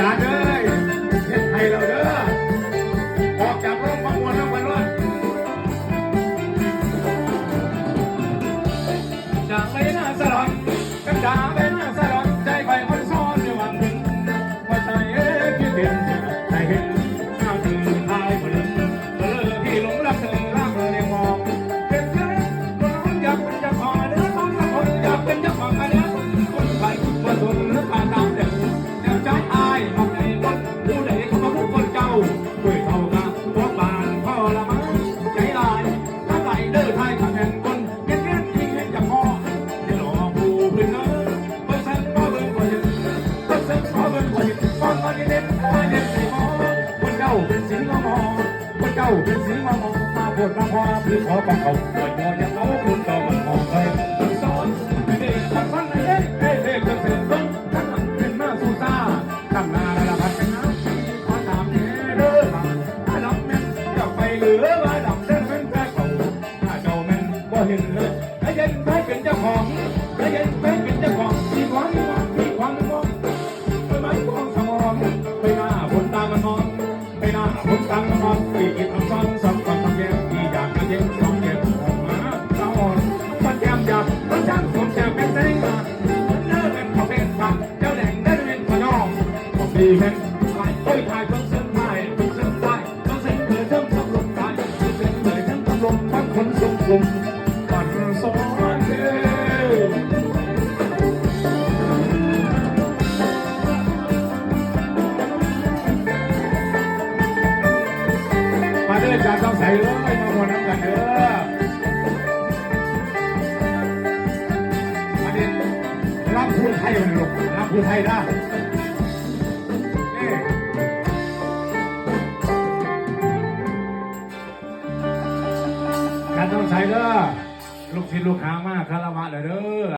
จารย์เลยเทศไทยเราเด้อ ออกจากร่มขบวนแล้วไปรอดจากไปหน้าสลอนกันด่าไปหน้าสลอนใจไปคนซ้อนอยู่วังถึงว่าใจเอ้ยคิดเป็นใจเห็นหน้าตื่นายคนหนึ่งเออพี่หลงรักเธอรักเธอในมองเป็นเจ้าคนอยากเป็นเจ้าของเนื้อต้องคนอยากเป็นเจ้าของเนื้อคนไปคนทุน เพิ่งสันก็เบิ่งก็เห็นเด็ดมาเด็ดสิหมอคนเจ้าเป็นสีงอมอคนเจ้าเป็นสีงอมอมาปวดมาพอคือขอบังเขาปล่อยมอยังเอาคุณก็มันมองไปสอนเด็กทำฟังไอ้เด็กเด็กเด็กเด็กเด็กทั้งหลังเป็นมาสู่ซาตั้งนาละพัดเป็นน้ำขอตามเด้อมาถ้าดำแม่นจะไปเหลือว่าดำเส้นเป็นแพ้เขาถ้าเจ้าแม่นบ่เห็นเลยไอ้เย็นไปเป็นเจ้าของไอ้เย็นไปเป็น ไปหน้าผลตามันมองปีกินอักษรสัมปันต้องแยกอีอยากจะเย็นสองเย็นออกมาสาอ่อนมันแกมหยาบมันช่างสมแกมเป็นแสงมาเลิกเป็นขอเป็นปังเจ้าแดงได้เป็นขอย่อผมดีเป็นไฟต้ยทายเพิ่งเส้นไฟเพิ่งเส้นไฟเพิ่งเส้นเกิดเพิ่มทำลมตายเส้นเกิดทั้งทำลมทั้งคนทรงกลุ่ม เด้ากต้องใส่เลยมาหมดน้ำกันเด้อมาด้อรับพูดไทยเลยลูกรับพูดไทยได้นี่การต้องใส่เด้อลูกศิษย์ลูกหามากคารวะเลยเด้อ